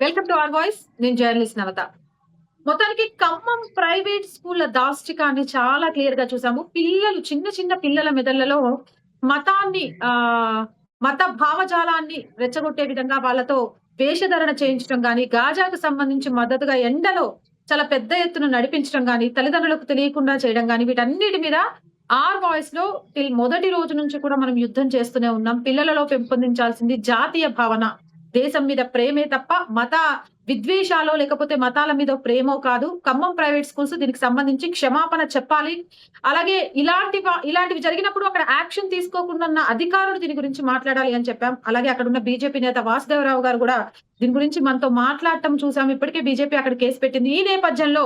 Welcome to R voice నేను journalist నవత. మొత్తానికి Khammam private స్కూళ్ళ దాష్టికాన్ని చాలా క్లియర్గా చూసాము. పిల్లలు చిన్న చిన్న పిల్లల మెదళ్ళలో మతాన్ని ఆ మత భావజాలాన్ని రెచ్చగొట్టే విధంగా వాళ్ళతో వేషధరణ చేయించడం కానీ గాజాకు సంబంధించి మద్దతుగా ఎండలో చాలా పెద్ద ఎత్తున నడిపించడం కానీ తల్లిదండ్రులకు తెలియకుండా చేయడం కానీ వీటన్నిటి మీద ఆర్ వాయిస్లో మొదటి రోజు నుంచి కూడా మనం యుద్ధం చేస్తూనే ఉన్నాం. పిల్లలలో పెంపొందించాల్సింది జాతీయ భావన. దేశం మీద ప్రేమే తప్ప మత విద్వేషాలో లేకపోతే మతాల మీద ప్రేమో కాదు. ఖమ్మం ప్రైవేట్ స్కూల్స్ దీనికి సంబంధించి క్షమాపణ చెప్పాలి. అలాగే ఇలాంటి ఇలాంటివి జరిగినప్పుడు అక్కడ యాక్షన్ తీసుకోకుండా ఉన్న అధికారులు దీని గురించి మాట్లాడాలి అని చెప్పాం. అలాగే అక్కడ ఉన్న బీజేపీ నేత వాసుదేవరావు గారు కూడా దీని గురించి మనతో మాట్లాడటం చూసాం. ఇప్పటికే బీజేపీ అక్కడ కేసు పెట్టింది. ఈ నేపథ్యంలో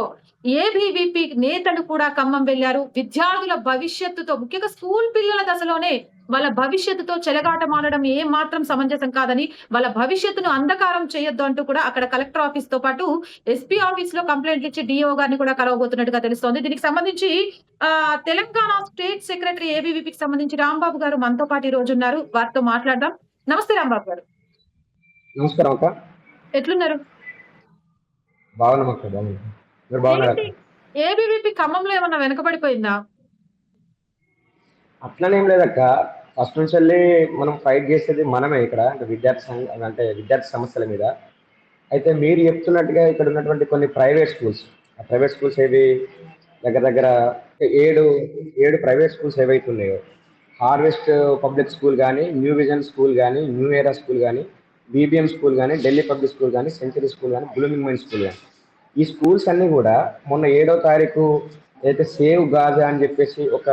ఏబీవీపీ నేతలు కూడా ఖమ్మం వెళ్ళారు విద్యార్థుల భవిష్యత్తుతో ముఖ్యంగా స్కూల్ పిల్లల దశలోనే వాళ్ళ భవిష్యత్తుతో చెలగాటమాడడం ఏ మాత్రం సమంజసం కాదని వాళ్ళ భవిష్యత్తును అంధకారం చేయొద్దు అంటూ కూడా అక్కడ కలెక్టర్ ఆఫీస్తో పాటు ఎస్పీ ఆఫీస్లో కంప్లైంట్లు ఇచ్చి డిఓ గారిని కూడా కలవబోతున్నట్టుగా తెలుస్తోంది. దీనికి సంబంధించి ఆ తెలంగాణ స్టేట్ సెక్రటరీ ఏబీవీపీకి సంబంధించి రాంబాబు గారు మనతో పాటు ఈ రోజు ఉన్నారు. వారితో మాట్లాడదాం. నమస్తే రాంబాబు గారు. నమస్కారం అక్క. ఎట్లున్నారు? ఏబీవీపీ ఖమ్మంలో ఏమన్నా వెనకబడిపోయిందా? అట్లనేం లేదక్క. ఫస్ట్ నుంచి వెళ్ళి మనం ఫైట్ చేసేది మనమే ఇక్కడ అంటే విద్యార్థి సంఘ అంటే విద్యార్థి సమస్యల మీద. అయితే మీరు చెప్తున్నట్టుగా ఇక్కడ ఉన్నటువంటి కొన్ని ప్రైవేట్ స్కూల్స్ ఆ ప్రైవేట్ స్కూల్స్ ఏవి? దగ్గర దగ్గర ఏడు ఏడు ప్రైవేట్ స్కూల్స్ ఏవైతే ఉన్నాయో హార్వెస్ట్ పబ్లిక్ స్కూల్ కానీ న్యూ విజన్ స్కూల్ కానీ న్యూ ఏరా స్కూల్ కానీ బీబీఎం స్కూల్ కానీ ఢిల్లీ పబ్లిక్ స్కూల్ కానీ సెంచరీ స్కూల్ కానీ బ్లూమింగ్ మైన్ స్కూల్ కానీ ఈ స్కూల్స్ అన్నీ కూడా మొన్న ఏడో తారీఖు అయితే సేవ్ గాజా అని చెప్పేసి ఒక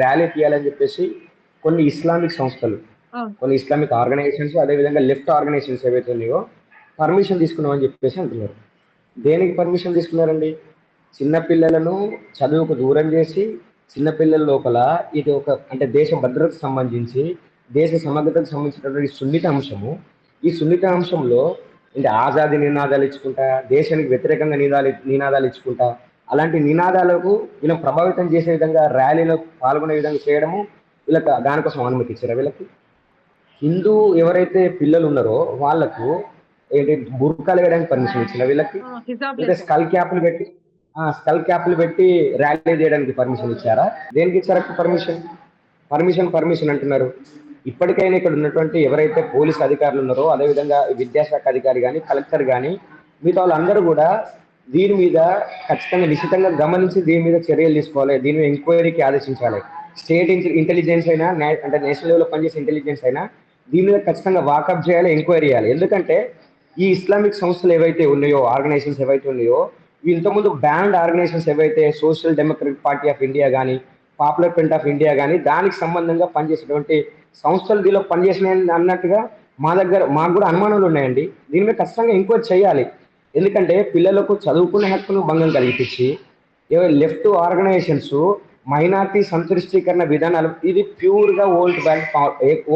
ర్యాలీ తీయాలని చెప్పేసి కొన్ని ఇస్లామిక్ సంస్థలు. కొన్ని ఇస్లామిక్ ఆర్గనైజేషన్స్ అదేవిధంగా లెఫ్ట్ ఆర్గనైజేషన్స్ ఏవైతే ఉన్నాయో పర్మిషన్ తీసుకున్నామని చెప్పేసి అంటున్నారు. దేనికి పర్మిషన్ తీసుకున్నారండి? చిన్నపిల్లలను చదువుకు దూరం చేసి చిన్నపిల్లల లోపల ఇది ఒక అంటే దేశ భద్రతకు సంబంధించి దేశ సమగ్రతకు సంబంధించినటువంటి సున్నిత అంశము. ఈ సున్నిత అంశంలో అంటే ఆజాది నినాదాలు ఇచ్చుకుంటా దేశానికి వ్యతిరేకంగా నినాదాలు నినాదాలు ఇచ్చుకుంటా అలాంటి నినాదాలకు వీళ్ళని ప్రభావితం చేసే విధంగా ర్యాలీలో పాల్గొనే విధంగా చేయడము వీళ్ళకి దానికోసం అనుమతి ఇచ్చారా వీళ్ళకి? హిందూ ఎవరైతే పిల్లలు ఉన్నారో వాళ్ళకు ఏంటి బుర్కాలు వేయడానికి పర్మిషన్ ఇచ్చిన వీళ్ళకి? లేదా స్కల్ క్యాప్లు పెట్టి స్కల్ క్యాప్లు పెట్టి ర్యాలీ చేయడానికి పర్మిషన్ ఇచ్చారా? దేనికి ఇచ్చారా పర్మిషన్ పర్మిషన్ పర్మిషన్ అంటున్నారు. ఇప్పటికైనా ఇక్కడ ఉన్నటువంటి ఎవరైతే పోలీస్ అధికారులు ఉన్నారో అదేవిధంగా విద్యాశాఖ అధికారి కానీ కలెక్టర్ కానీ మిగతా వాళ్ళందరూ కూడా దీని మీద ఖచ్చితంగా నిశ్చితంగా గమనించి దీని మీద చర్యలు తీసుకోవాలి దీని ఎంక్వైరీకి ఆదేశించాలి. స్టేట్ ఇంటెలిజెన్స్ అయినా నే- అంటే నేషనల్ లెవెల్లో పనిచేసే ఇంటెలిజెన్స్ అయినా దీని మీద ఖచ్చితంగా వాకప్ చేయాలి ఎంక్వైరీ చేయాలి. ఎందుకంటే ఈ ఇస్లామిక్ సంస్థలు ఏవైతే ఉన్నాయో ఆర్గనైజేషన్స్ ఏవైతే ఉన్నాయో ఇంతకుముందు బ్యాండ్ ఆర్గనైజేషన్స్ ఏవైతే social democratic party of India కానీ పాపులర్ ఫ్రంట్ ఆఫ్ ఇండియా కానీ దానికి సంబంధంగా పనిచేసేటువంటి సంస్థలు దీనిలో పనిచేసిన అన్నట్టుగా మా దగ్గర మాకు కూడా అనుమానాలు ఉన్నాయండి. దీని మీద ఖచ్చితంగా ఎంక్వైరీ చేయాలి. ఎందుకంటే పిల్లలకు చదువుకునే హక్కును భంగం కలిగించి లెఫ్ట్ ఆర్గనైజేషన్స్ మైనార్టీ సంతుష్టీకరణ విధానాలు ఇది ప్యూర్గా old bank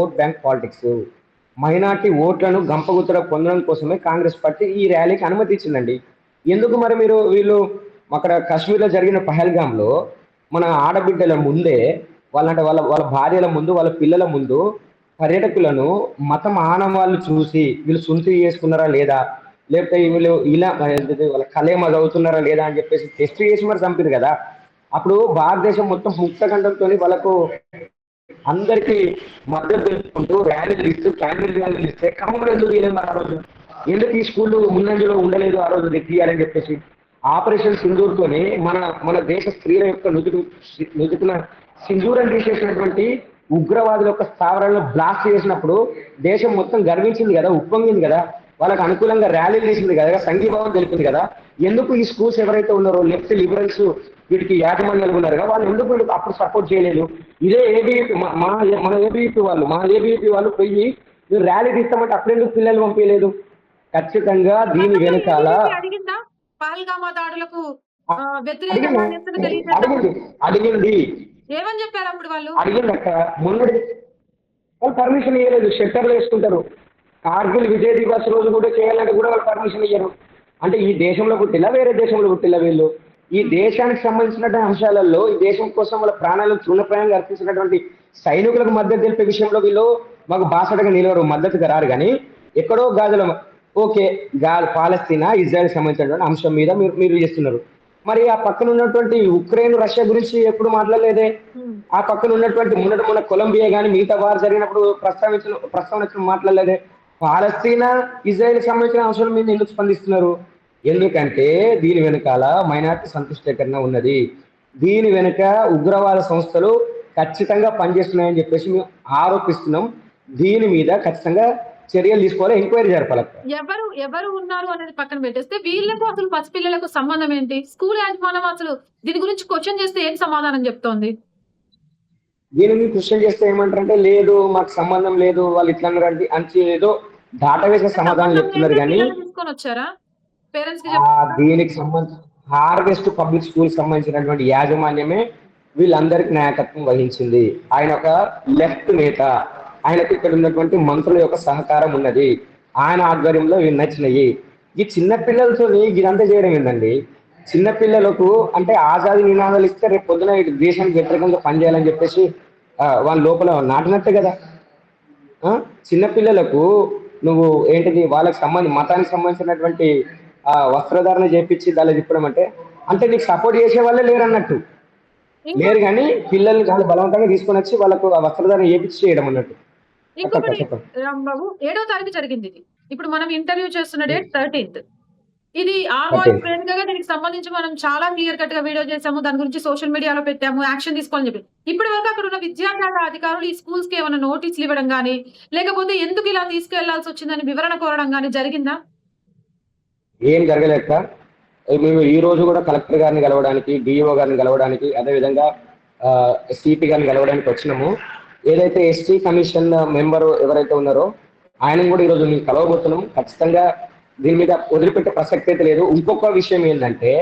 vote bank politics. Minority ఓట్లను గంపగుత్తర పొందడం కోసమే కాంగ్రెస్ పార్టీ ఈ ర్యాలీకి అనుమతి ఇచ్చిందండి. ఎందుకు మరి మీరు వీళ్ళు అక్కడ కాశ్మీర్లో జరిగిన పహల్గాంలో మన ఆడబిడ్డల ముందే వాళ్ళంటే వాళ్ళ వాళ్ళ భార్యల ముందు వాళ్ళ పిల్లల ముందు పర్యాటకులను మతం ఆనవాళ్ళు చూసి వీళ్ళు సుంతి చేసుకున్నారా లేదా? లేకపోతే వీళ్ళు ఇలా వాళ్ళ కలేమ చదువుతున్నారా లేదా అని చెప్పేసి టెస్ట్ చేసి మరి చంపారు కదా. అప్పుడు భారతదేశం మొత్తం ముక్తఖండంతో వాళ్ళకు అందరికి మద్దతు తెలుపుకుంటూ ర్యాలీలు ఇస్తూ క్యాండిల్ ర్యాలీలు ఇస్తే ఖమ్మంలో ఎందుకు తీయలేదు మరి ఆ రోజు? ఎందుకు ఈ స్కూల్ ముందంజలో ఉండలేదు ఆ రోజు తీయాలని చెప్పేసి? ఆపరేషన్ సింధూర్తోని మన మన దేశ స్త్రీల యొక్క నుదుటు నుదుటిన సింధూరం తీసేసినటువంటి ఉగ్రవాదుల యొక్క స్థావరాలను బ్లాస్ట్ చేసినప్పుడు దేశం మొత్తం గర్వించింది కదా ఉప్పొంగింది కదా? వాళ్ళకి అనుకూలంగా ర్యాలీలు చేసింది కదా సంఘీభావం తెలిపింది కదా? ఎందుకు ఈ స్కూల్స్ ఎవరైతే ఉన్నారో లెఫ్ట్ లిబరల్స్ వీటికి యాజమాన్యాలు ఉన్నారు కదా వాళ్ళు ఎందుకు వీళ్ళకి అప్పుడు సపోర్ట్ చేయలేదు? ఇదే ఏబీపీ మా మన ఏబీపీ వాళ్ళు మా ఏబీపీ వాళ్ళు పోయి మీరు ర్యాలీ తీస్తామంటే అప్పుడెందుకు పిల్లలు పంపించలేదు? ఖచ్చితంగా దీని వెనకాల BJP అడిగిందా? దాడులకు అడిగింది. ఏమని చెప్పారు అప్పుడు వాళ్ళు? అడిగింది అక్క. మొన్నటి వాళ్ళు పర్మిషన్ ఇవ్వలేదు షట్టర్లు వేసుకుంటారు. కార్గిల్ విజయ్ దివస్ రోజు కూడా చేయాలంటే కూడా వాళ్ళు పర్మిషన్ ఇయ్యరు. అంటే ఈ దేశంలో పుట్టిలా వేరే దేశంలో పుట్టిలా వీళ్ళు? ఈ దేశానికి సంబంధించినటువంటి అంశాలలో ఈ దేశం కోసం వాళ్ళ ప్రాణాలను తృణప్రాయంగా అర్పించినటువంటి సైనికులకు మద్దతు తెలిపే విషయంలో వీళ్ళు మాకు బాసటగా నిలవరు మద్దతుగా రారు. కానీ ఎక్కడో గాజుల ఓకే గా పాలస్తీనా ఇజ్రాయెల్ సంబంధించినటువంటి అంశం మీద మీరు మీరు చేస్తున్నారు. మరి ఆ పక్కన ఉన్నటువంటి ఉక్రెయిన్ రష్యా గురించి ఎప్పుడు మాట్లాడలేదే. ఆ పక్కన ఉన్నటువంటి మొన్నటి మొన్న కొలంబియా కానీ మిగతా వారు జరిగినప్పుడు ప్రస్తావించిన ప్రస్తావన వచ్చిన మాట్లాడలేదే? పాలస్తీనా ఇజ్రాయెల్ సంబంధించిన అంశాల మీద ఎందుకు స్పందిస్తున్నారు? ఎందుకంటే దీని వెనకాల మైనార్టీ సంతుష్టీకరణ ఉన్నది. దీని వెనుక ఉగ్రవాద సంస్థలు ఖచ్చితంగా పనిచేస్తున్నాయని చెప్పేసి మేము ఆరోపిస్తున్నాం. దీని మీద ఖచ్చితంగా చర్యలు తీసుకోవాలి ఎంక్వైరీ జరపాలి. ఎవరు ఎవరు ఉన్నారు అనేది పక్కన పెట్టేస్తే వీళ్ళకు అసలు పసిపిల్లలకు సంబంధం ఏంటి? స్కూల్ యాజమాన్యం అసలు దీని గురించి క్వశ్చన్ చేస్తే ఏం సమాధానం చెప్తోంది? దీనిని క్వశ్చన్ చేస్తే ఏమంటారంటే లేదు మాకు సంబంధం లేదు వాళ్ళు ఇట్లా అని ఏదో దాటవేసే సమాధానం చెప్తున్నారు కానీ తీసుకొని వచ్చారా? పేరెంట్స్కి దీనికి సంబంధించి హార్వెస్ట్ పబ్లిక్ స్కూల్ సంబంధించినటువంటి యాజమాన్యమే వీళ్ళందరికి నాయకత్వం వహించింది. ఆయన ఒక లెఫ్ట్ నేత. ఆయనకు ఇక్కడ ఉన్నటువంటి మంత్రుల యొక్క సహకారం ఉన్నది. ఆయన ఆధ్వర్యంలో ఇవి నచ్చినాయి. ఈ చిన్న పిల్లలతో ఇదంతా చేయడం ఏంటండి చిన్న పిల్లలకు అంటే ఆజాది నినాదాలు ఇస్తే రేపు పొద్దున దేశానికి వ్యతిరేకంగా పనిచేయాలని చెప్పేసి వాళ్ళ లోపల నాటినట్టే కదా? ఆ? చిన్న పిల్లలకు నువ్వు ఏంటిది? వాళ్ళకి సంబంధించి మతానికి సంబంధించినటువంటి ఆ వస్త్రధారణ చేపించి దాన్ని తిప్పడం అంటే అంటే నీకు సపోర్ట్ చేసే వాళ్ళే లేరు అన్నట్టు లేరు కానీ పిల్లల్ని చాలా బలవంతంగా తీసుకొని వచ్చి వాళ్ళకు ఆ వస్త్రధారణ చేపించి చేయడం అన్నట్టు. ఇంకొకటి రాంబాబు ఏడో తారీఖు జరిగింది ఇది. ఇప్పుడు మనం ఇంటర్వ్యూ చేస్తున్న డేట్ థర్టీన్త్ ఇది ఆ 13th. వాయిస్ ఫ్రెండ్గా దీనికి సంబంధించి మనం చాలా క్లియర్ కట్గా వీడియో చేసాము దాని గురించి సోషల్ మీడియాలో పెట్టాము యాక్షన్ తీసుకోవాలని చెప్పి. ఇప్పటి వరకు అక్కడ ఉన్న విద్యాశాఖ అధికారులు ఈ స్కూల్స్కి ఏమైనా నోటీసులు ఇవ్వడం కానీ లేకపోతే ఎందుకు ఇలా తీసుకెళ్ళాల్సి వచ్చిందని వివరణ కోరడం కానీ జరిగిందా? ఏం జరగలేక మేము ఈ రోజు కూడా కలెక్టర్ గారిని కలవడానికి డిఓ గారిని కలవడానికి అదేవిధంగా సిపి గారిని కలవడానికి వచ్చినాము. ఏదైతే ఎస్టీ కమిషన్ మెంబర్ ఎవరైతే ఉన్నారో ఆయన కూడా ఈరోజు మేము కలవబోతున్నాం. ఖచ్చితంగా దీని మీద వదిలిపెట్టే ప్రసక్తి అయితే లేదు. ఇంకొక విషయం ఏంటంటే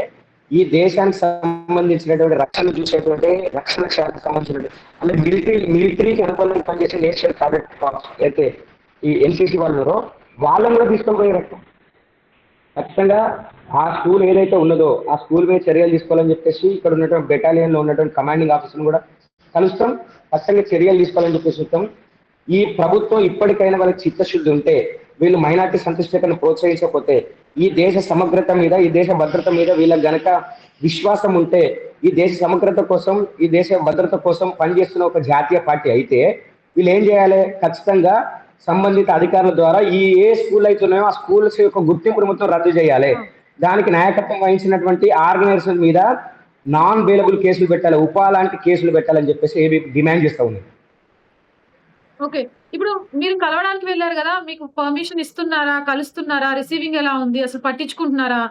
ఈ దేశానికి సంబంధించినటువంటి రక్షణ చూసేటువంటి రక్షణ శాఖకు సంబంధించినటువంటి అంటే మిలిటరీ మిలిటరీకి అనుకూలంగా పనిచేసే నేషనల్ కాడెట్ అయితే ఈ ఎన్సీసీ వాళ్ళు వాళ్ళని కూడా తీసుకొని పోయే రక్షణ. ఖచ్చితంగా ఆ స్కూల్ ఏదైతే ఉన్నదో ఆ స్కూల్ మీద చర్యలు తీసుకోవాలని చెప్పేసి ఇక్కడ ఉన్నటువంటి బెటాలియన్లో ఉన్నటువంటి కమాండింగ్ ఆఫీసర్ని కూడా కలుస్తాం. ఖచ్చితంగా చర్యలు తీసుకోవాలని చెప్పేసి చెప్తాం ఈ ప్రభుత్వం ఇప్పటికైనా వాళ్ళకి చిత్తశుద్ధి ఉంటే వీళ్ళు మైనార్టీ సంతుష్టతను ప్రోత్సహించకపోతే ఈ దేశ సమగ్రత మీద ఈ దేశ భద్రత మీద వీళ్ళకి గనక విశ్వాసం ఉంటే ఈ దేశ సమగ్రత కోసం ఈ దేశ భద్రత కోసం పనిచేస్తున్న ఒక జాతీయ పార్టీ అయితే వీళ్ళు ఏం చేయాలి? ఖచ్చితంగా సంబంధిత అధికారుల ద్వారా ఈ ఏ స్కూల్ అయితే ఉన్నాయో ఆ స్కూల్స్ యొక్క గుర్తింపును మొత్తం రద్దు చేయాలి. దానికి నాయకత్వం వహించినటువంటి ఆర్గనైజేషన్ మీద నాన్ బెయిలబుల్ కేసులు పెట్టాలి ఉపా లాంటి కేసులు పెట్టాలని చెప్పేసి ఏబీ డిమాండ్ చేస్తా ఉంది. ఓకే. ఇప్పుడు మీరు కలవడానికి వెళ్ళారు కదా మీకు పర్మిషన్ ఇస్తున్నారా కలుస్తున్నారా రిసీవింగ్ ఎలా ఉంది అసలు పట్టించుకుంటున్నారా?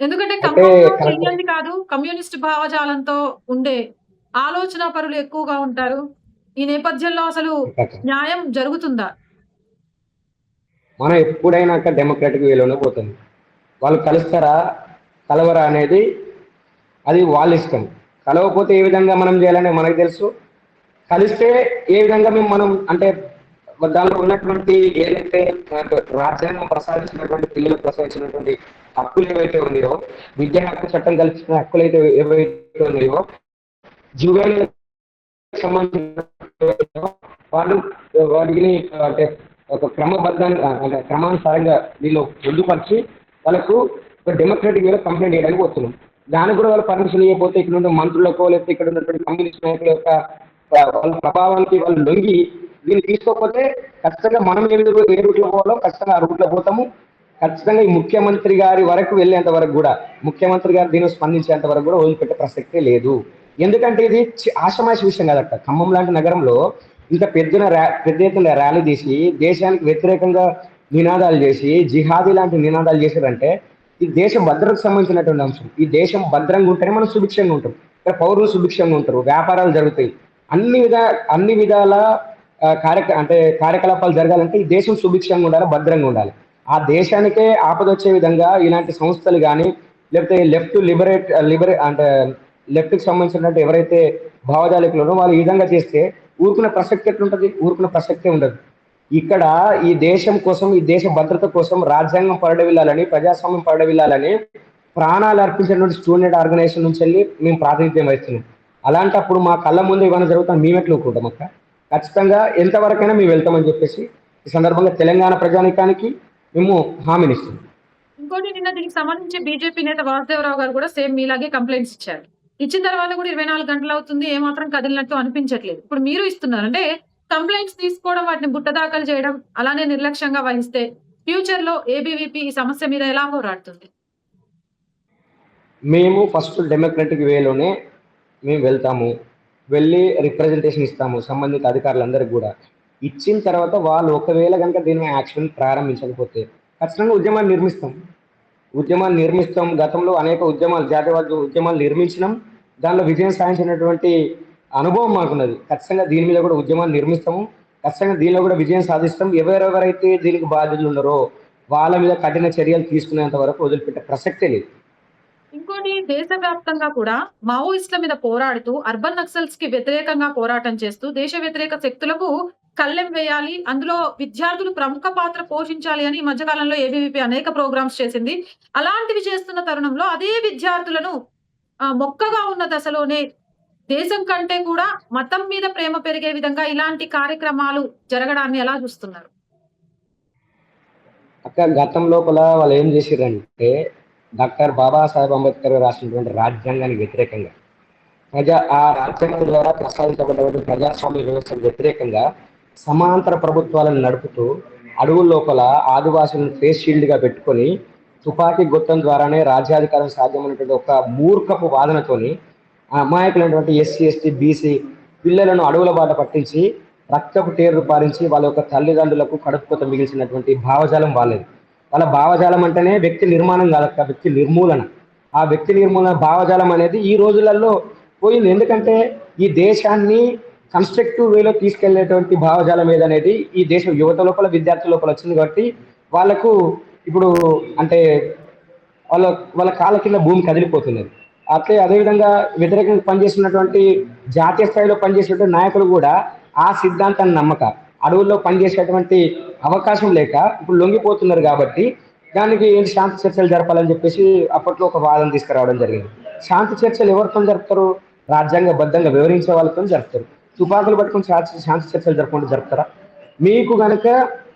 ఎందుకంటే. చెయ్యంది కాదు కమ్యూనిస్ట్ భావజాలంతో ఉండే ఆలోచన పరులు ఎక్కువగా ఉంటారు. ఈ నేపథ్యంలో అసలు న్యాయం జరుగుతుందా? మనం ఎప్పుడైనా డెమోక్రటిక్ వేలోనే పోతుంది వాళ్ళు కలుస్తారా కలవరా అనేది అది వాళ్ళ ఇష్టం. కలవకపోతే ఏ విధంగా మనం చేయాలని మనకు తెలుసు. కలిస్తే ఏ విధంగా మేము మనం అంటే దానిలో ఉన్నటువంటి ఏదైతే రాజ్యాంగం ప్రసాదించినటువంటి పిల్లలు ప్రసాదించినటువంటి హక్కులు ఏవైతే ఉన్నాయో విద్యా హక్కు చట్టం కల్పించిన హక్కులు అయితే ఏవైతే ఉన్నాయో జువైల్ సంబంధించిన వాళ్ళు వాటిని అంటే ఒక క్రమబద్ధంగా అంటే క్రమానుసారంగా వీళ్ళు పొందుపరిచి వాళ్ళకు ఒక డెమోక్రటిక్ వేలో కంప్లైంట్ చేయడానికి వస్తున్నాం. దానికి కూడా వాళ్ళు పర్మిషన్ ఇవ్వకపోతే ఇక్కడ ఉన్న మంత్రులకో లేకపోతే ఇక్కడ ఉన్నటువంటి కమ్యూనిస్ట్ నాయకుల యొక్క వాళ్ళ ప్రభావానికి వాళ్ళు లొంగి దీన్ని తీసుకోకపోతే ఖచ్చితంగా మనం ఏ ఏ రూట్లో పోవాలో ఖచ్చితంగా ఆ రూట్లో పోతాము. ఖచ్చితంగా ఈ ముఖ్యమంత్రి గారి వరకు వెళ్ళేంత వరకు కూడా ముఖ్యమంత్రి గారు దీన్ని స్పందించేంత వరకు కూడా వదిలిపెట్టే ప్రసక్తే లేదు. ఎందుకంటే ఇది ఆషమాషి విషయం కదట ఖమ్మం లాంటి నగరంలో ఇంత పెద్ద ర్యా పెద్ద ఎత్తున ర్యాలీ తీసి దేశానికి వ్యతిరేకంగా నినాదాలు చేసి జిహాదీ లాంటి నినాదాలు చేశారంటే ఈ దేశం భద్రతకు సంబంధించినటువంటి అంశం. ఈ దేశం భద్రంగా ఉంటేనే మనం సుభిక్షంగా ఉంటాం. ఇక్కడ పౌరులు సుభిక్షంగా ఉంటారు వ్యాపారాలు జరుగుతాయి. అన్ని విధా అన్ని విధాల కార్యక అంటే కార్యకలాపాలు జరగాలంటే ఈ దేశం సుభిక్షంగా ఉండాలి భద్రంగా ఉండాలి. ఆ దేశానికే ఆపద వచ్చే విధంగా ఇలాంటి సంస్థలు కానీ లేకపోతే లెఫ్ట్ లిబరేట్ లిబరే అంటే లెఫ్ట్కి సంబంధించినట్టు ఎవరైతే భావజాలికులు ఉన్నారో వాళ్ళు ఈ విధంగా చేస్తే ఊరుకునే ప్రసక్తి ఎట్లుంటది? ఊరుకునే ప్రసక్తే ఉండదు. ఇక్కడ ఈ దేశం కోసం ఈ దేశ భద్రత కోసం రాజ్యాంగం పరడవిల్లాలని ప్రజాస్వామ్యం పరడవిల్లాలని ప్రాణాలు అర్పించినటువంటి స్టూడెంట్ ఆర్గనైజేషన్ నుంచి వెళ్ళి మేము ప్రాతినిధ్యం వహిస్తున్నాం. అలాంటప్పుడు మా కళ్ళ ముందు ఇవన్నీ జరుగుతాం మేము ఎట్లా అక్క? ఖచ్చితంగా ఎంతవరకైనా మేము వెళ్తామని చెప్పేసి ఈ సందర్భంగా తెలంగాణ ప్రజానికానికి మేము హామీని ఇంకోటి నిన్న దీనికి సంబంధించి బీజేపీ నేత వాసుదేవరావు గారు కూడా సేమ్ మీలాగే కంప్లైంట్స్ ఇచ్చారు. ఇచ్చిన తర్వాత కూడా ఇరవై నాలుగు గంటలు అవుతుంది ఏమాత్రం కదిలినట్టు అనిపించట్లేదు. ఇప్పుడు మీరు ఇస్తున్నారు అంటే కంప్లైంట్స్ తీసుకోవడం వాటిని బుట్టదాఖలు చేయడం అలానే నిర్లక్ష్యంగా వహిస్తే ఫ్యూచర్లో ఏబీవీపీ ఈ సమస్య మీద ఎలా పోరాడుతుంది? మేము ఫస్ట్ డెమోక్రటిక్ వేలోనే మేము వెళ్తాము వెళ్ళి రిప్రజెంటేషన్ ఇస్తాము సంబంధిత అధికారులందరికీ కూడా. ఇచ్చిన తర్వాత వాళ్ళు ఒకవేళ కనుక దీని యాక్షన్ ప్రారంభించకపోతే ఖచ్చితంగా ఉద్యమాన్ని నిర్మిస్తాం. ఉద్యమాన్ని నిర్మిస్తాం. గతంలో అనేక ఉద్యమాలు జాతీయవాద ఉద్యమాలు నిర్మించినాం. దానిలో విజయం సాధించినటువంటి అనుభవం మాకున్నది. ఖచ్చితంగా దీని మీద కూడా ఉద్యమాన్ని నిర్మిస్తాము. ఖచ్చితంగా దీనిలో కూడా విజయం సాధిస్తాం. ఎవరెవరైతే దీనికి బాధ్యులు ఉన్నారో వాళ్ళ మీద కఠిన చర్యలు తీసుకునేంత వరకు వదిలిపెట్టే ప్రసక్తే లేదు. ఇంకోటి దేశవ్యాప్తంగా కూడా మావోయిస్టుల మీద పోరాడుతూ అర్బన్ నక్సల్స్కి వ్యతిరేకంగా పోరాటం చేస్తూ దేశ వ్యతిరేక శక్తులకు కళ్ళెం వేయాలి అందులో విద్యార్థులు ప్రముఖ పాత్ర పోషించాలి అని ఈ మధ్యకాలంలో ఏబీవీపీ అనేక ప్రోగ్రామ్స్ చేసింది. అలాంటివి చేస్తున్న తరుణంలో అదే విద్యార్థులను మొక్కగా ఉన్న దశలోనే దేశం కంటే కూడా మతం మీద ప్రేమ పెరిగే విధంగా ఇలాంటి కార్యక్రమాలు జరగడాన్ని ఎలా చూస్తున్నారు? అక్క గతం లోపల వాళ్ళు ఏం చేసిర్రంటే డాక్టర్ బాబాసాహెబ్ అంబేద్కర్ రాసినటువంటి రాజ్యాంగానికి వ్యతిరేకంగా ప్రజా ఆ రాజ్యాంగం ద్వారా ప్రసాదించబడినటువంటి ప్రజాస్వామ్య వ్యవస్థకు వ్యతిరేకంగా సమాంతర ప్రభుత్వాలను నడుపుతూ అడవుల లోపల ఆదివాసులను ఫేస్ షీల్డ్గా పెట్టుకొని తుపాకీ గుట్టం ద్వారానే రాజ్యాధికారం సాధ్యమైనటువంటి ఒక మూర్ఖపు వాదనతోని అమాయకులైనటువంటి ఎస్సీ ఎస్టీ బీసీ పిల్లలను అడవుల బాట పట్టించి రక్తపు తీరు పాలించి వాళ్ళ యొక్క తల్లిదండ్రులకు కడుపుకొత మిగిలిచినటువంటి మిగిల్చినటువంటి భావజాలం వాళ్ళది. వాళ్ళ భావజాలం అంటేనే వ్యక్తి నిర్మాణం కాదక్క వ్యక్తి నిర్మూలన. ఆ వ్యక్తి నిర్మూలన భావజాలం అనేది ఈ రోజులలో పోయింది. ఎందుకంటే ఈ దేశాన్ని కన్స్ట్రక్టివ్ వేలో తీసుకెళ్ళేటువంటి భావజాలం ఏదనేది ఈ దేశం యువత లోపల విద్యార్థుల లోపల వచ్చింది కాబట్టి వాళ్ళకు ఇప్పుడు అంటే వాళ్ళ వాళ్ళ కాళ్ళ కింద భూమి కదిలిపోతున్నది. అట్లే అదేవిధంగా వ్యతిరేకంగా పనిచేస్తున్నటువంటి జాతీయ స్థాయిలో పనిచేసినటువంటి నాయకులు కూడా ఆ సిద్ధాంతాన్ని నమ్మక అడవుల్లో పనిచేసేటువంటి అవకాశం లేక ఇప్పుడు లొంగిపోతున్నారు కాబట్టి దానికి ఏంటి శాంతి చర్చలు జరపాలని చెప్పేసి అప్పట్లో ఒక వాదన తీసుకురావడం జరిగింది. శాంతి చర్చలు ఎవరితో జరుపుతారు? రాజ్యాంగబద్ధంగా వివరించే వాళ్ళతో జరుపుతారు. తుపాకులు పట్టుకుని శాంతి శాంతి చర్చలు జరుపుకుంటూ జరుపుతారా? మీకు కనుక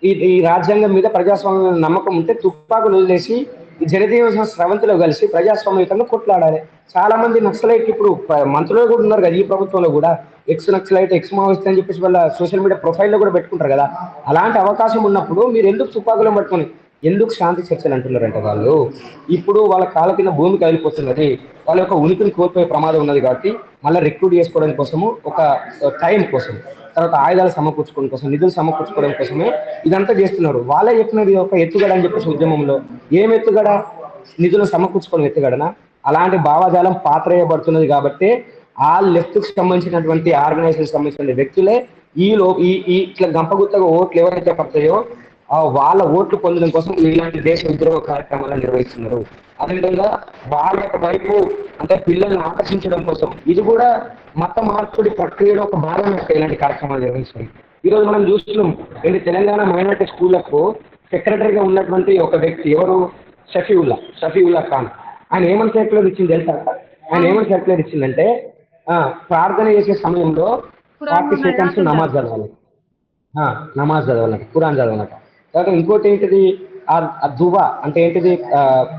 ఈ ఈ రాజ్యాంగం మీద ప్రజాస్వామ్యం నమ్మకం ఉంటే తుపాకులు వదిలేసి ఈ స్రవంతిలో కలిసి ప్రజాస్వామ్యతంగా కొట్లాడాలి. చాలా మంది నక్సలైట్ ఇప్పుడు మంత్రులు కూడా ఉన్నారు కదా ఈ ప్రభుత్వంలో కూడా. ఎక్స్ నక్సలైట్ ఎక్స్ మావోయిస్ట్ అని చెప్పేసి వాళ్ళ సోషల్ మీడియా ప్రొఫైల్లో కూడా పెట్టుకుంటారు కదా. అలాంటి అవకాశం ఉన్నప్పుడు మీరు ఎందుకు తుపాకులు పట్టుకొని ఎందుకు శాంతి చర్చలు అంటున్నారంటే వాళ్ళు? ఇప్పుడు వాళ్ళ కాళ్ళ కింద భూమి కదిలిపోతున్నది. వాళ్ళ యొక్క ఉనికిని కోల్పోయే ప్రమాదం ఉన్నది కాబట్టి మళ్ళీ రిక్రూట్ చేసుకోవడం కోసము ఒక టైం కోసం తర్వాత ఆయుధాలు సమకూర్చుకోవడం కోసం నిధులు సమకూర్చుకోవడం కోసమే ఇదంతా చేస్తున్నారు. వాళ్ళే చెప్పినది ఒక ఎత్తుగడ అని చెప్పేసి ఉద్యమంలో. ఏం ఎత్తుగడ? నిధులు సమకూర్చుకోవడం ఎత్తుగడనా? అలాంటి భావజాలం పాత్రయబడుతున్నది కాబట్టి ఆ లెఫ్ట్కి సంబంధించినటువంటి ఆర్గనైజేషన్ సంబంధించిన వ్యక్తులే ఈ లో ఈ ఇట్లా గంపగుత్తగా ఓట్లు ఎవరైతే పడతాయో వాళ్ళ ఓట్లు పొందడం కోసం ఇలాంటి దేశ విద్రోహ కార్యక్రమాలను నిర్వహిస్తున్నారు. అదేవిధంగా వాళ్ళ యొక్క వైపు అంటే పిల్లల్ని ఆకర్షించడం కోసం ఇది కూడా మత మార్పుడి ప్రక్రియలో ఒక భాగం యొక్క ఇలాంటి కార్యక్రమాలు నిర్వహిస్తుంది ఈ రోజు మనం చూస్తున్నాం ఏంటి తెలంగాణ మైనార్టీ స్కూళ్ళకు సెక్రటరీగా ఉన్నటువంటి ఒక వ్యక్తి ఎవరు? షఫీవుల్లా షఫీవుల్లా ఖాన్. ఆయన ఏమని సర్క్యులర్ ఇచ్చింది తెలుసా? ఆయన ఏమని సర్క్యులర్ ఇచ్చిందంటే ఆ, ప్రార్థన చేసే సమయంలో ఫార్టీ సెకండ్స్ నమాజ్ చదవాలి. ఆ, నమాజ్ చదవాలన్నట ఖురాన్ చదవాలన్నట తర్వాత ఇంకోటి ఏంటిది? ఆ దువా అంటే ఏంటిది?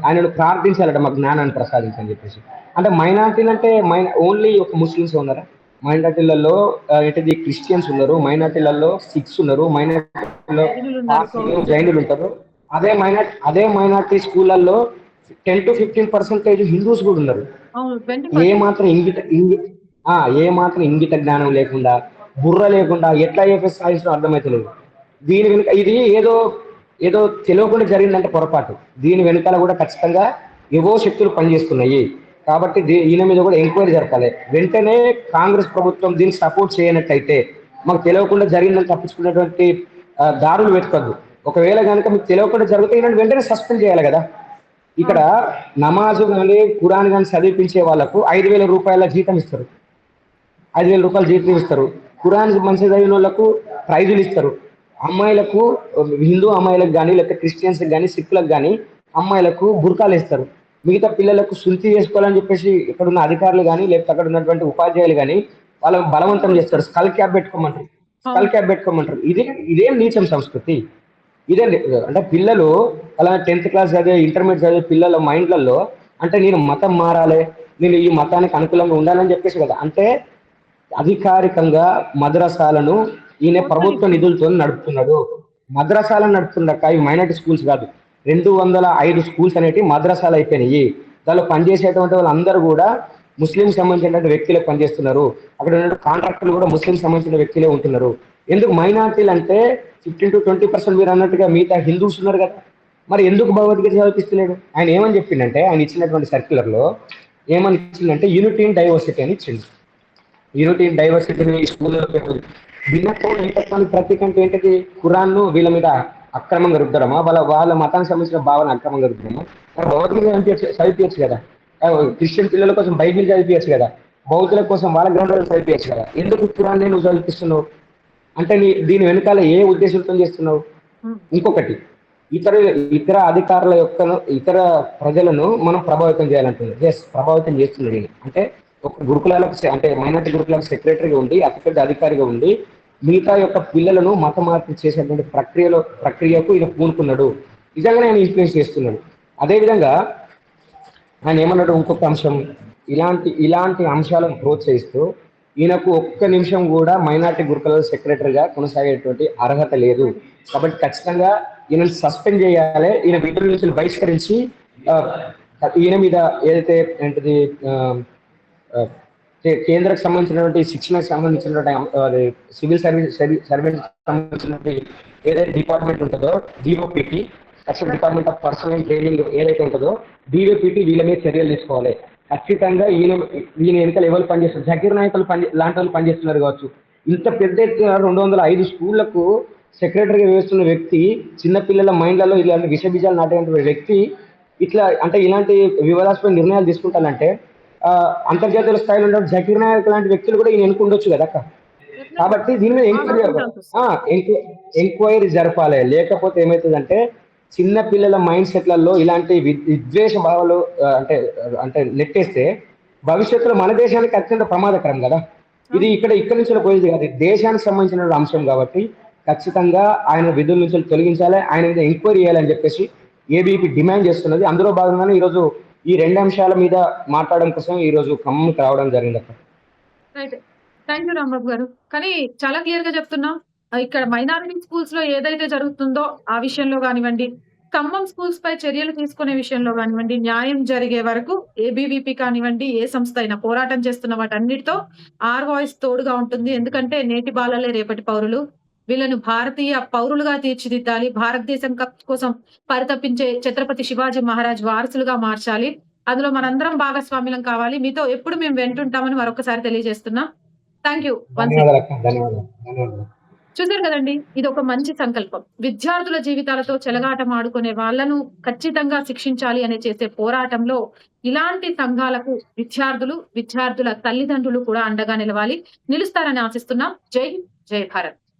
ఆయనను ప్రార్థించాలట మాకు జ్ఞానాన్ని ప్రసాదించని చెప్పేసి. అంటే మైనార్టీలు అంటే మైనా ఓన్లీ ఒక ముస్లిమ్స్ ఉన్నారా? మైనార్టీలలో ఏంటిది? క్రిస్టియన్స్ ఉన్నారు. మైనార్టీలలో సిక్స్ ఉన్నారు. మైనార్టీలలో పార్సీలు, జైనులు ఉంటారు. అదే మైనార్టీ అదే మైనార్టీ స్కూళ్ళల్లో ten to fifteen percentage Hindus కూడా ఉన్నారు. ఏ మాత్రం ఇంగిత ఏ మాత్రం ఇంగిత జ్ఞానం లేకుండా బుర్ర లేకుండా ఎట్లా చెప్పేసి సాధించడం అర్థమవుతలేదు దీని వెనుక ఇది ఏదో ఏదో తెలియకుండా జరిగిందంటే పొరపాటు. దీని వెనకాల కూడా ఖచ్చితంగా ఏవో శక్తులు పనిచేస్తున్నాయి. కాబట్టి దీ- ఈయన మీద కూడా ఎంక్వైరీ జరపాలి. వెంటనే కాంగ్రెస్ ప్రభుత్వం దీనికి సపోర్ట్ చేయనట్టయితే మాకు తెలియకుండా జరిగిందని తప్పించుకున్నటువంటి దారులు వెతకద్దు. ఒకవేళ కనుక మీకు తెలియకుండా జరిగితే వెంటనే సస్పెండ్ చేయాలి కదా. ఇక్కడ నమాజు కానీ కురాన్ కానీ చదివించే వాళ్ళకు ఐదు వేల రూపాయల జీతం ఇస్తారు. ఐదు వేల రూపాయలు జీతం ఇస్తారు. కురాన్ మంచి చదివిన వాళ్ళకు ప్రైజులు ఇస్తారు. అమ్మాయిలకు హిందూ అమ్మాయిలకు కానీ లేకపోతే క్రిస్టియన్స్ కానీ సిక్కులకు కానీ అమ్మాయిలకు బుర్కాలు ఇస్తారు మిగతా పిల్లలకు శుద్ధి చేసుకోవాలని చెప్పేసి ఇక్కడ ఉన్న అధికారులు కానీ లేకపోతే అక్కడ ఉన్నటువంటి ఉపాధ్యాయులు కానీ వాళ్ళకు బలవంతం చేస్తారు. స్కల్ క్యాప్ పెట్టుకోమంటారు. స్కల్ క్యాప్ పెట్టుకోమంటారు. ఇది ఇదేం నీచం సంస్కృతి. ఇదండి అంటే పిల్లలు అలా టెన్త్ క్లాస్ చదివే ఇంటర్మీడియట్ చదివే పిల్లల మైండ్లలో అంటే నేను మతం మారాలి నేను ఈ మతానికి అనుకూలంగా ఉండాలని చెప్పేసి కదా. అంటే అధికారికంగా మద్రసాలను ఈయన ప్రభుత్వ నిధులతో నడుపుతున్నాడు. మద్రసాలను నడుపుతుండక ఇవి మైనార్టీ స్కూల్స్ కాదు. రెండు వందల ఐదు స్కూల్స్ అనేవి మద్రసాలు అయిపోయినాయి. దానిలో పనిచేసేటువంటి వాళ్ళందరూ కూడా ముస్లిం సంబంధించినటువంటి వ్యక్తులే పనిచేస్తున్నారు. అక్కడ ఉన్న కాంట్రాక్టర్లు కూడా ముస్లిం సంబంధించిన వ్యక్తులే ఉంటున్నారు. ఎందుకు మైనార్టీలు అంటే ఫిఫ్టీన్ టు ట్వంటీ పర్సెంట్ మీరు అన్నట్టుగా మిగతా హిందూస్ ఉన్నారు కదా. మరి ఎందుకు భగవద్గీత చదివిస్తలేడు ఆయన ఏమని చెప్పిండంటే ఆయన ఇచ్చినటువంటి సర్క్యులర్లో లో ఏమని ఇచ్చిందంటే యూనిటీ ఇన్ డైవర్సిటీ అని ఇచ్చింది యూనిటీ ఇన్ డైవర్సిటీని స్కూల్లో భిన్నత్వం ఏకత్వానికి ప్రతీక అంటే ఏంటిది ఖురాన్ను వీళ్ళ మీద అక్రమంగా రుద్దడమా? వాళ్ళ వాళ్ళ మతానికి సంబంధించిన భావన అక్రమంగా రుద్దడమా? మరి భగవద్గీత చదివించచ్చు కదా. క్రిస్టియన్ పిల్లల కోసం బైబిల్ చదివించచ్చు కదా. బౌద్ధుల కోసం వాళ్ళ గ్రంథాలు చదివించచ్చు కదా. ఎందుకు ఖురాన్ని నువ్వు చదివిస్తున్నావు అంటే నీ దీని వెనకాల ఏ ఉద్దేశంతో చేస్తున్నావు? ఇంకొకటి ఇతర ఇతర అధికారుల యొక్క ఇతర ప్రజలను మనం ప్రభావితం చేయాలంటుంది. ఎస్ ప్రభావితం చేస్తున్నాడు అంటే ఒక గురుకులాలకు అంటే మైనార్టీ గురుకులాలకు సెక్రటరీగా ఉండి అతిపెద్ద అధికారిగా ఉండి మిగతా యొక్క పిల్లలను మత మార్పు చేసేటువంటి ప్రక్రియలో ప్రక్రియకు ఈయన పూనుకున్నాడు. నిజంగానే ఆయన ఇన్ఫ్లుయెన్స్ చేస్తున్నాడు. అదేవిధంగా ఆయన ఏమన్నాడు ఇంకొక అంశం ఇలాంటి ఇలాంటి అంశాలను ప్రోత్సహిస్తూ ఈయనకు ఒక్క నిమిషం కూడా మైనార్టీ గురుకుల సెక్రటరీగా కొనసాగేటువంటి అర్హత లేదు. కాబట్టి ఖచ్చితంగా ఈయనను సస్పెండ్ చేయాలి. ఈయన విధుల నుంచి బహిష్కరించి ఈయన మీద ఏదైతే ఏంటిది కేంద్రకు సంబంధించినటువంటి శిక్షణకు సంబంధించినటువంటి అది సివిల్ సర్వీస్ సర్వీస్ సంబంధించినటువంటి ఏదైతే డిపార్ట్మెంట్ ఉంటుందో DOPT special department of personnel training ఏదైతే ఉంటుందో డిఓపిటి వీళ్ళ మీద చర్యలు తీసుకోవాలి. ఖచ్చితంగా ఈయన ఈయన వెనుకలు ఎవరు పనిచేస్తారు? జకీర్ నాయకులు పని లాంటి వాళ్ళు పనిచేస్తున్నారు కావచ్చు. ఇంత పెద్ద ఎత్తున రెండు వందల ఐదు స్కూళ్ళకు సెక్రటరీగా వేస్తున్న వ్యక్తి చిన్నపిల్లల మైండ్లలో ఇలాంటి విషబీజాలు నాటేటువంటి వ్యక్తి ఇట్లా అంటే ఇలాంటి వివాదాస్పద నిర్ణయాలు తీసుకుంటానంటే అంతర్జాతీయ స్థాయిలో ఉన్న జకీర్ నాయక్ లాంటి వ్యక్తులు కూడా ఈయన ఎన్నుకుండొచ్చు కదా అక్క? కాబట్టి దీని మీద ఎంక్వైరీ ఎంక్వైరీ జరపాలి. లేకపోతే ఏమవుతుందంటే చిన్న పిల్లల మైండ్ సెట్లలో ఇలాంటి విద్వేష భావాలు అంటే అంటే నెట్టేస్తే భవిష్యత్తులో మన దేశానికి అత్యంత ప్రమాదకరం కదా? ఇది ఇక్కడ ఇక్కడ నుంచి పోయేది కాదు. దేశానికి సంబంధించిన అంశం కాబట్టి ఖచ్చితంగా ఆయన విధుల నుంచి తొలగించాలి. ఆయన మీద ఎంక్వైరీ చేయాలని చెప్పేసి ఏబీపీ డిమాండ్ చేస్తున్నది. అందులో భాగంగానే ఈరోజు ఈ రెండు అంశాల మీద మాట్లాడడం కోసం ఈ రోజు ఖమ్మంకి రావడం జరిగింది అక్క. థ్యాంక్ యూ రాంబాబు గారు. కానీ చాలా క్లియర్గా చెప్తున్నా ఇక్కడ మైనారిటీ స్కూల్స్లో ఏదైతే జరుగుతుందో ఆ విషయంలో కానివ్వండి ఖమ్మం స్కూల్స్ పై చర్యలు తీసుకునే విషయంలో కానివ్వండి న్యాయం జరిగే వరకు ఏబీవీపీ కానివ్వండి ఏ సంస్థ అయినా పోరాటం చేస్తున్న వాటన్నిటితో ఆర్ వాయిస్ తోడుగా ఉంటుంది. ఎందుకంటే నేటి బాలలే రేపటి పౌరులు. వీళ్ళను భారతీయ పౌరులుగా తీర్చిదిద్దాలి. భారతదేశం కోసం పరితపించే ఛత్రపతి శివాజీ మహారాజ్ వారసులుగా మార్చాలి. అందులో మనందరం భాగస్వామ్యం కావాలి. మీతో ఎప్పుడు మేము వెంటుంటామని మరొకసారి తెలియజేస్తున్నా. థ్యాంక్ యూ చూసారు కదండి ఇది ఒక మంచి సంకల్పం. విద్యార్థుల జీవితాలతో చెలగాటం ఆడుకునే వాళ్ళను ఖచ్చితంగా శిక్షించాలి అనే చేసే పోరాటంలో ఇలాంటి సంఘాలకు విద్యార్థులు విద్యార్థుల తల్లిదండ్రులు కూడా అండగా నిలవాలి. నిలుస్తారని ఆశిస్తున్నాం. జై హింద్ జై భారత్.